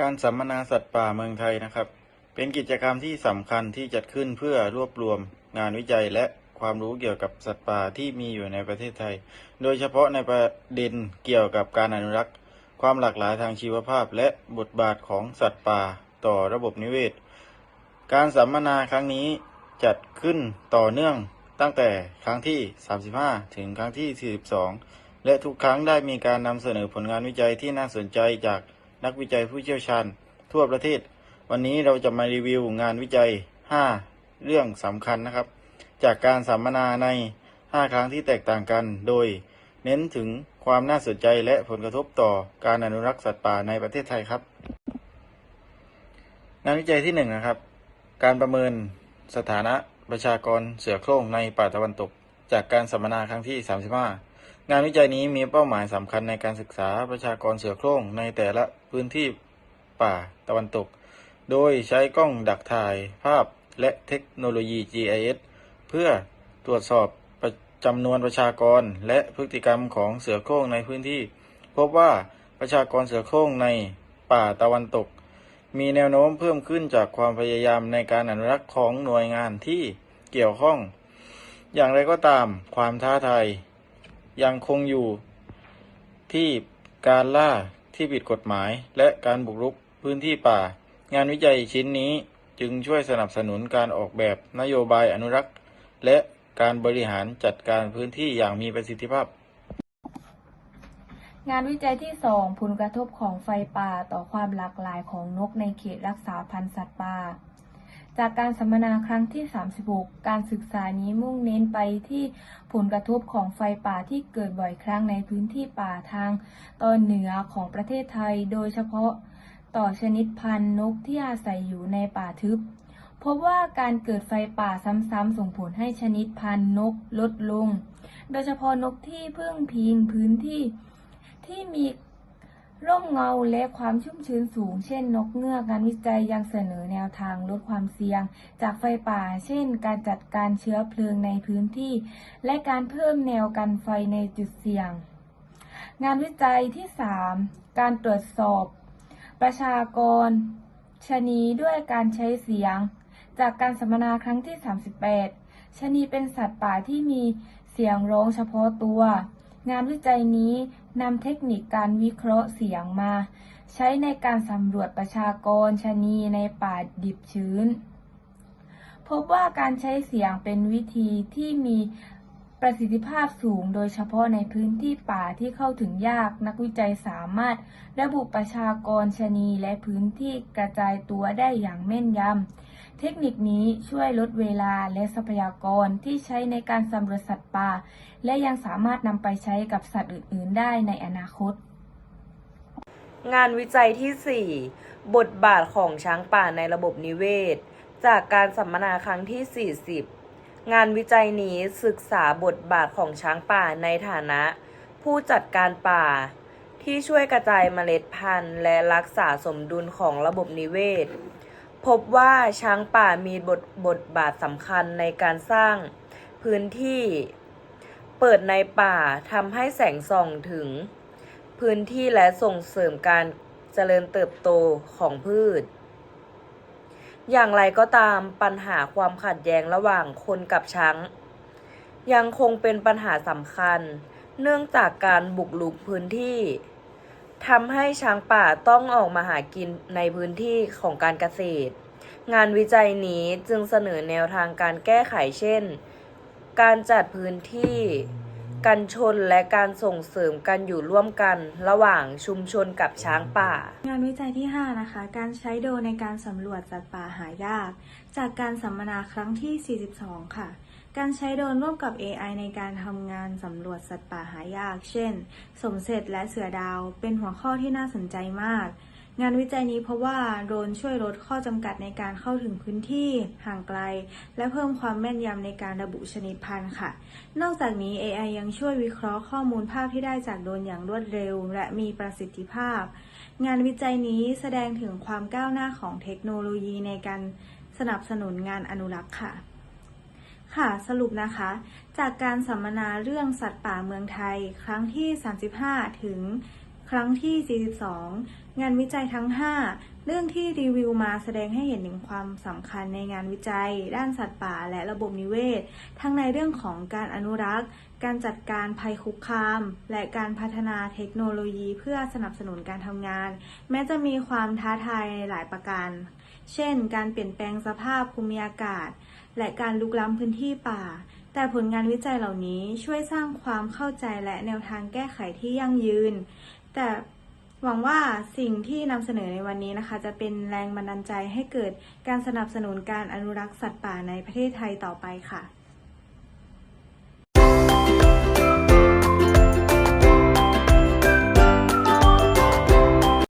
การสัมมนาสัตว์ป่าเมืองไทยนะครับ เป็นกิจกรรมที่สำคัญที่จัดขึ้นเพื่อรวบรวมงานวิจัยและความรู้เกี่ยวกับสัตว์ป่าที่มีอยู่ในประเทศไทย โดยเฉพาะในประเด็นเกี่ยวกับการอนุรักษ์ ความหลากหลายทางชีวภาพ และบทบาทของสัตว์ป่าต่อระบบนิเวศ การสัมมนาครั้งนี้จัดขึ้นต่อเนื่องตั้งแต่ครั้งที่ 35 ถึงครั้งที่ 42 และทุกครั้งได้มีการนำเสนอผลงานวิจัยที่น่าสนใจจาก นักวิจัยผู้เชี่ยวชาญ ทั่วประเทศ วันนี้เราจะมารีวิวงานวิจัย 5 เรื่องสำคัญนะครับ จากการสัมมนาใน 5 ครั้งที่แตกต่างกัน โดยเน้นถึงความน่าสนใจและผลกระทบต่อการอนุรักษ์สัตว์ป่าในประเทศไทยครับ งานวิจัยที่1นะครับ การประเมินสถานะประชากรเสือโคร่งในป่าตะวันตก จากการสัมมนาครั้งที่ 35 งานวิจัยนี้มีเป้าหมายสำคัญในการศึกษาประชากรเสือโคร่งในแต่ละพื้นที่ป่าตะวันตก โดยใช้กล้องดักถ่ายภาพและเทคโนโลยี GIS เพื่อตรวจสอบจำนวนประชากรและพฤติกรรมของเสือโคร่งในพื้นที่ พบว่าประชากรเสือโคร่งในป่าตะวันตก มีแนวโน้มเพิ่มขึ้นจากความพยายามในการอนุรักษ์ของหน่วยงานที่เกี่ยวข้อง อย่างไรก็ตามความท้าทาย ยังคงอยู่ที่การล่าที่ผิดกฎหมาย และการบุกรุกพื้นที่ป่า งานวิจัยชิ้นนี้จึงช่วยสนับสนุนการออกแบบนโยบายอนุรักษ์ และการบริหารจัดการพื้นที่อย่างมีประสิทธิภาพ งานวิจัยที่ 2 ผลกระทบของไฟป่าต่อความหลากหลายของนกในเขตรักษาพันธุ์สัตว์ป่า จากการสัมมนาครั้งที่ 36 การศึกษานี้มุ่งเน้นไปที่ผลกระทบของไฟป่าที่เกิดบ่อยครั้งในพื้นที่ป่าทางตอนเหนือของประเทศไทย โดยเฉพาะต่อชนิดพันธุ์นกที่อาศัยอยู่ในป่าทึบ พบว่าการเกิดไฟป่าซ้ำๆส่งผลให้ชนิดพันธุ์นกลดลง โดยเฉพาะนกที่พึ่งพิงพื้นที่ที่มี ร่มเงาและความชุ่มชื้นสูง เช่น นกเงือกงานวิจัยยังเสนอแนวทางลดความเสี่ยง จากไฟป่า เช่น การจัดการเชื้อเพลิงในพื้นที่ และการเพิ่มแนวกันไฟในจุดเสี่ยง งานวิจัยที่ 3 การตรวจสอบ ประชากรชะนีด้วยการใช้เสียง จากการสัมมนาครั้งที่ 38ชะนีเป็นสัตว์ป่าที่มีเสียงร้องเฉพาะตัว งานวิจัยนี้นำเทคนิคการวิเคราะห์เสียงมา ใช้ในการสำรวจประชากรชะนีในป่าดิบชื้น พบว่าการใช้เสียงเป็นวิธีที่มีประสิทธิภาพสูงโดยเฉพาะในพื้นที่ป่าที่เข้าถึงยากนักวิจัยสามารถ ระบุประชากรชะนีและพื้นที่กระจายตัวได้อย่างแม่นยำ เทคนิคนี้ช่วยลดเวลาและทรัพยากรที่ใช้ในการสำรวจสัตว์ป่า และยังสามารถนำไปใช้กับสัตว์อื่น ๆ ได้ในอนาคต งานวิจัยที่ 4 บทบาทของช้างป่าในระบบนิเวศ จากการสัมมนาครั้งที่ 40 งานวิจัยนี้ศึกษาบทบาทของช้างป่าในฐานะ ผู้จัดการป่า ที่ช่วยกระจายเมล็ดพันธุ์ และรักษาสมดุลของระบบนิเวศ พบว่าช้างป่ามีบทบทบาทสำคัญในการสร้างพื้นที่ เปิดในป่าทำให้แสงส่องถึง พื้นที่และส่งเสริมการเจริญเติบโตของพืช อย่างไรก็ตามปัญหาความขัดแย้งระหว่างคนกับช้าง ยังคงเป็นปัญหาสำคัญ เนื่องจากการบุกรุกพื้นที่ ทำให้ช้างป่าต้องออกมาหากินในพื้นที่ของการเกษตร งานวิจัยนี้จึงเสนอแนวทางการแก้ไขเช่น การจัดพื้นที่ กันชนและการส่งเสริมการอยู่ร่วมกัน ระหว่างชุมชนกับช้างป่า งานวิจัยที่ 5 นะคะ การใช้โดในการสำรวจสัตว์ป่าหายาก จากการสัมมนาครั้งที่ 42 ค่ะ การใช้โดรนร่วมกับ AI ในการทำงานสำรวจสัตว์ป่าหายาก เช่น สมเสร็จและเสือดาว เป็นหัวข้อที่น่าสนใจมาก งานวิจัยนี้เพราะว่าโดรนช่วยลดข้อจำกัดในการเข้าถึงพื้นที่ห่างไกล และเพิ่มความแม่นยำในการระบุชนิดพันธุ์ค่ะ นอกจากนี้ AI ยังช่วยวิเคราะห์ข้อมูลภาพที่ได้จากโดรนอย่างรวดเร็ว และมีประสิทธิภาพ งานวิจัยนี้แสดงถึงความก้าวหน้าของเทคโนโลยีในการสนับสนุนงานอนุรักษ์ค่ะค่ะสรุปนะคะ จากการสัมมนาเรื่องสัตว์ป่าเมืองไทย ครั้งที่ 35 ถึง ครั้งที่ 42 งานวิจัยทั้ง 5 เรื่องที่รีวิวมาแสดงให้เห็นถึงความสำคัญในงานวิจัย ด้านสัตว์ป่าและระบบนิเวศ ทั้งในเรื่องของการอนุรักษ์ การจัดการภัยคุกคาม และการพัฒนาเทคโนโลยีเพื่อสนับสนุนการทำงาน แม้จะมีความท้าทายในหลายประการ เช่น การเปลี่ยนแปลงสภาพภูมิอากาศ และการลุกล้ำพื้นที่ป่าแต่ผลงานวิจัยเหล่านี้ช่วยสร้างความเข้าใจและแนวทางแก้ไขที่ยั่งยืน แต่หวังว่าสิ่งที่นำเสนอในวันนี้นะคะ จะเป็นแรงบันดาลใจให้เกิดการสนับสนุนการอนุรักษ์สัตว์ป่าในประเทศไทยต่อไปค่ะ